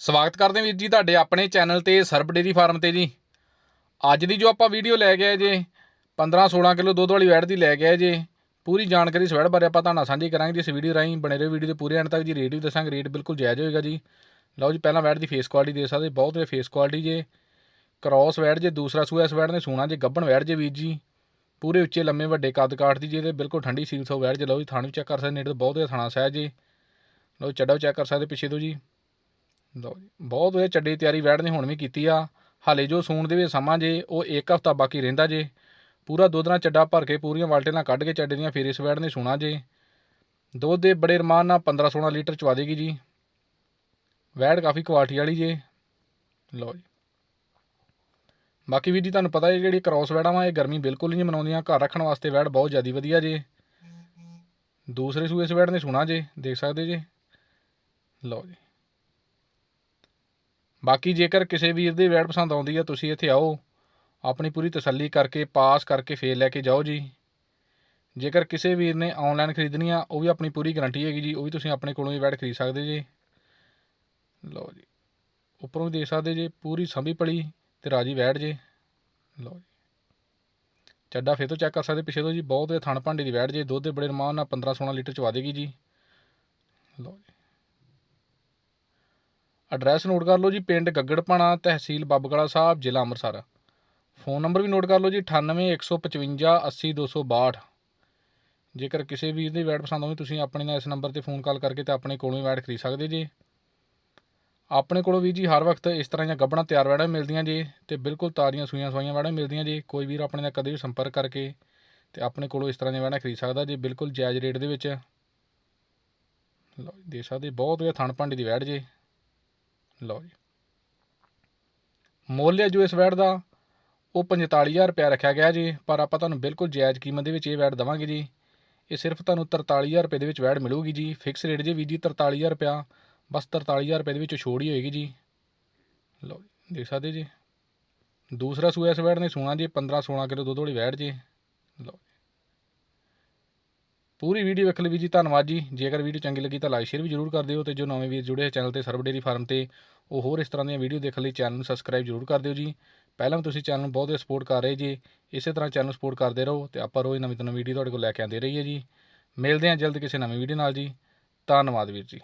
ਸਵਾਗਤ ਕਰਦੇ ਹਾਂ ਵੀਰ ਜੀ ਤੁਹਾਡੇ ਆਪਣੇ ਚੈਨਲ ਤੇ ਸਰਬ ਡੇਰੀ ਫਾਰਮ ਤੇ ਜੀ। ਅੱਜ ਦੀ ਜੋ ਆਪਾਂ ਵੀਡੀਓ ਲੈ ਗਏ ਜੇ 15 16 ਕਿਲੋ ਦੁੱਧ ਵਾਲੀ ਵੈੜ ਦੀ ਲੈ ਕੇ ਜੇ, ਪੂਰੀ ਜਾਣਕਾਰੀ ਇਸ ਵੈੜ ਬਾਰੇ ਆਪਾਂ ਤੁਹਾਨੂੰ ਸਾਂਝੀ ਕਰਾਂਗੇ ਜੀ। ਇਸ ਵੀਡੀਓ ਰਾਹੀਂ ਬਣੇ ਰਹੋ ਵੀਡੀਓ ਦੇ ਪੂਰੇ ਐਂਡ ਤੱਕ ਜੀ, ਰੇਟ ਵੀ ਦੱਸਾਂਗੇ, ਰੇਟ ਬਿਲਕੁਲ ਜਾਇਜ਼ ਹੋਏਗਾ ਜੀ। ਲਓ ਜੀ, ਪਹਿਲਾਂ ਵੈੜ ਦੀ ਫੇਸ ਕੁਆਲਿਟੀ ਦੇ ਸਕਦੇ, ਬਹੁਤ ਵਧੀਆ ਫੇਸ ਕੁਆਲਿਟੀ ਜੇ। ਕ੍ਰਾਸ ਵੈੜ ਜੇ, ਦੂਸਰਾ ਸੂਆ ਇਸ ਵੈੜ ਨੇ ਸੂਣਾ ਜੇ, ਗੱਬਣ ਵੈੜ ਜੇ ਵੀਰ ਜੀ। ਪੂਰੇ ਉੱਚੇ ਲੰਮੇ ਵੱਡੇ ਕੱਦ ਕਾਠ ਦੀ ਜੇ ਤੇ ਬਿਲਕੁਲ ਠੰਡੀ ਸੀਲ ਸੋ ਵੈੜ ਜੇ। ਲਓ ਜੀ, ਥਾਣ ਵੀ ਚੈੱਕ ਕਰ ਸਕਦੇ, ਨੇੜੇ ਤੋਂ ਬਹੁਤ ਵਧੀਆ ਥਾਣਾ ਸਹਿਜ ਜੀ। ਲਓ ਚੱਡਾ ਵੀ ਚੈੱਕ ਕਰ ਸਕਦੇ ਪਿੱਛੇ ਤੋਂ ਜੀ। ਲਓ ਜੀ, ਬਹੁਤ ਵਧੀਆ ਚੱਡੀ ਦੀ ਤਿਆਰੀ ਵੈੜ ਨੇ ਹੁਣ ਵੀ ਕੀਤੀ ਆ। ਹਾਲੇ ਜੋ ਸੂਣ ਦੇ ਵਿੱਚ ਸਮਾਂ ਜੇ, ਉਹ ਇੱਕ ਹਫ਼ਤਾ ਬਾਕੀ ਰਹਿੰਦਾ ਜੇ। ਪੂਰਾ ਦੁੱਧ ਨਾਲ ਚੱਡਾ ਭਰ ਕੇ ਪੂਰੀਆਂ ਵਾਲਟੇ ਕੱਢ ਕੇ ਚੱਡੇ ਦੀਆਂ ਫਿਰ ਇਸ ਵੈੜ ਨੇ ਸੂਣਾ ਜੇ। ਦੁੱਧ ਦੇ ਬੜੇ ਰਮਾਨ ਨਾਲ 15 16 ਲੀਟਰ ਚਵਾ ਦੇਗੀ ਜੀ। ਵੈੜ ਕਾਫੀ ਕੁਆਲਿਟੀ ਵਾਲੀ ਜੇ। ਲਓ ਜੀ। ਬਾਕੀ ਵੀਰ ਜੀ, ਤੁਹਾਨੂੰ ਪਤਾ ਹੈ ਜਿਹੜੀ ਕ੍ਰਾਸ ਵੈੜਾਂ ਵਾ, ਇਹ ਗਰਮੀ ਬਿਲਕੁਲ ਨਹੀਂ ਮਨਾਉਂਦੀਆਂ। ਘਰ ਰੱਖਣ ਵਾਸਤੇ ਵੈੜ ਬਹੁਤ ਜ਼ਿਆਦਾ ਵਧੀਆ ਜੇ। ਦੂਸਰੇ ਸੂਏ ਇਸ ਵੈੜ ਨੇ ਸੁਣਾ ਜੇ, ਦੇਖ ਸਕਦੇ ਜੇ। ਲਓ ਜੀ। ਬਾਕੀ ਜੇਕਰ ਕਿਸੇ ਵੀਰ ਦੀ ਵੈੜ ਪਸੰਦ ਆਉਂਦੀ ਆ, ਤੁਸੀਂ ਇੱਥੇ ਆਓ। ਆਪਣੀ ਪੂਰੀ ਤਸੱਲੀ ਕਰਕੇ, ਪਾਸ ਕਰਕੇ ਫੇਰ ਲੈ ਕੇ ਜਾਓ ਜੀ। ਜੇਕਰ ਕਿਸੇ ਵੀਰ ਨੇ ਆਨਲਾਈਨ ਖਰੀਦਣੀ ਆ, ਉਹ ਵੀ ਆਪਣੀ ਪੂਰੀ ਗਾਰੰਟੀ ਹੈਗੀ ਜੀ, ਉਹ ਵੀ ਤੁਸੀਂ ਆਪਣੇ ਕੋਲੋਂ ਹੀ ਵੈੜ ਖਰੀਦ ਸਕਦੇ ਜੀ। ਲਓ ਜੀ। ਉੱਪਰੋਂ ਵੀ ਦੇਖ ਸਕਦੇ ਜੇ, ਪੂਰੀ ਸੰਭੀ ਪਲੀ ਤੇ ਰਾਜੀ ਵੈੜ ਜੇ। ਲਓ ਜੀ। ਚੱਡਾ ਫੇਰ ਤੋਂ ਚੈੱਕ ਕਰ ਸਕਦੇ, ਪਿੱਛੇ ਤੋਂ ਜੀ, ਬਹੁਤ ਇਹ ਥਣ ਭਾਂਡੇ ਦੀ ਵੈੜ ਜੇ, ਦੁੱਧ ਦੇ ਬੜੇ ਰਮਾਨ ਨਾਲ 15 16 ਲੀਟਰ ਚਵਾ ਦੇਗੀ ਜੀ। ਲਓ ਜੀ। ਐਡਰੈਸ ਨੋਟ ਕਰ ਲਓ ਜੀ, ਪਿੰਡ ਗੱਗੜਪਾਣਾ, ਤਹਿਸੀਲ ਬੱਬਗੜਾ ਸਾਹਿਬ, ਜ਼ਿਲ੍ਹਾ ਅੰਮ੍ਰਿਤਸਰ। ਫੋਨ ਨੰਬਰ ਵੀ ਨੋਟ ਕਰ ਲਓ ਜੀ 98155 80262 ਜੇਕਰ ਕਿਸੇ ਵੀਰ ਦੀ ਵੈਟ ਪਸੰਦ ਆਉਂਦੀ, ਤੁਸੀਂ ਆਪਣੇ ਨਾਲ ਇਸ ਨੰਬਰ ਤੇ ਫੋਨ ਕਾਲ ਕਰਕੇ ਤੇ ਆਪਣੇ ਕੋਲੋਂ ਹੀ ਵੈਟ ਖਰੀਦ ਸਕਦੇ ਜੀ। ਆਪਣੇ ਕੋਲੋਂ ਵੀ ਜੀ, ਹਰ ਵਕਤ ਇਸ ਤਰ੍ਹਾਂ ਦੀਆਂ ਗੱਬਣਾ ਤਿਆਰ ਵੈੜਾਂ ਮਿਲਦੀਆਂ ਜੀ, ਤੇ ਬਿਲਕੁਲ ਤਾਰੀਆਂ ਸੂਈਆਂ ਸਵਾਈਆਂ ਵੈੜਾਂ ਮਿਲਦੀਆਂ ਜੀ। ਕੋਈ ਵੀਰ ਆਪਣੇ ਨਾਲ ਕਦੇ ਵੀ ਸੰਪਰਕ ਕਰਕੇ ਤੇ ਆਪਣੇ ਕੋਲੋਂ ਇਸ ਤਰ੍ਹਾਂ ਦੀਆਂ ਵੈੜਾਂ ਖਰੀਦ ਸਕਦਾ ਜੀ, ਬਿਲਕੁਲ ਜਾਇਜ਼ ਰੇਟ ਦੇ ਵਿੱਚ। ਲਓ ਦੇ ਸਕਦੇ, ਬਹੁਤ ਵਧੀਆ ਥਣ ਭਾਂਡੇ ਦੀ ਵੈੜ ਜੀ। ਲਓ ਜੀ। ਮੁੱਲ ਹੈ ਜੋ ਇਸ ਵੈੜ ਦਾ, ਉਹ 45000 ਰੁਪਇਆ ਰੱਖਿਆ ਗਿਆ ਜੀ, ਪਰ ਆਪਾਂ ਤੁਹਾਨੂੰ ਬਿਲਕੁਲ ਜਾਇਜ਼ ਕੀਮਤ ਦੇ ਵਿੱਚ ਇਹ ਵੈੜ ਦਵਾਂਗੇ ਜੀ। ਇਹ ਸਿਰਫ ਤੁਹਾਨੂੰ 43000 ਰੁਪਏ ਦੇ ਵਿੱਚ ਵੈੜ ਮਿਲੂਗੀ ਜੀ। ਫਿਕਸ ਰੇਟ ਜੇ ਵੀ ਜੀ 43000 ਰੁਪਇਆ, ਬਸ 43000 ਰੁਪਏ ਦੇ ਵਿੱਚ ਛੋੜ ਹੀ ਹੋਏਗੀ ਜੀ। ਲਓ ਜੀ, ਦੇਖ ਸਕਦੇ ਜੀ। ਦੂਸਰਾ ਸੂਆ ਇਸ ਵੈੜ ਨੇ ਸੂਣਾ ਜੀ 15 16 ਕਿਲੋ ਦੁੱਧ ਵਾਲੀ ਵੈੜ ਜੀ। ਲਓ ਜੀ। ਪੂਰੀ ਵੀਡੀਓ ਵੇਖ ਲਈ ਵੀ ਜੀ, ਧੰਨਵਾਦ ਜੀ। ਜੇਕਰ ਵੀਡੀਓ ਚੰਗੀ ਲੱਗੀ ਤਾਂ ਲਾਈਕ, ਸ਼ੇਅਰ ਵੀ ਜਰੂਰ ਕਰ ਦਿਓ ਤੇ ਜੋ ਨਵੇਂ ਵੀਰ ਜੁੜੇ ਚੈਨਲ ਤੇ ਸਰਵ ਡੇਰੀ ਫਾਰਮ ਤੇ, ਉਹ ਹੋਰ ਇਸ ਤਰ੍ਹਾਂ ਦੀਆਂ ਵੀਡੀਓ ਦੇਖਣ ਲਈ, ਚੈਨਲ ਨੂੰ ਸਬਸਕ੍ਰਾਈਬ ਜਰੂਰ ਕਰ ਦਿਓ ਜੀ। ਪਹਿਲਾਂ ਵੀ ਤੁਸੀਂ ਚੈਨਲ ਨੂੰ ਬਹੁਤ ਸਪੋਰਟ ਕਰ ਰਹੇ ਜੀ, ਇਸੇ ਤਰ੍ਹਾਂ ਚੈਨਲ ਨੂੰ ਸਪੋਰਟ ਕਰਦੇ ਰਹੋ ਤੇ ਆਪਾਂ ਰੋਜ਼ ਨਵੀਂ ਤੋਂ ਨਵੀਂ ਵੀਡੀਓ ਤੁਹਾਡੇ ਕੋਲ ਲੈ ਕੇ ਆਉਂਦੇ ਰਹੀਏ ਜੀ। ਮਿਲਦੇ ਹਾਂ ਜਲਦ ਕਿਸੇ ਨਵੀਂ ਵੀਡੀਓ ਨਾਲ ਜੀ। ਧੰਨਵਾਦ ਵੀਰ ਜੀ।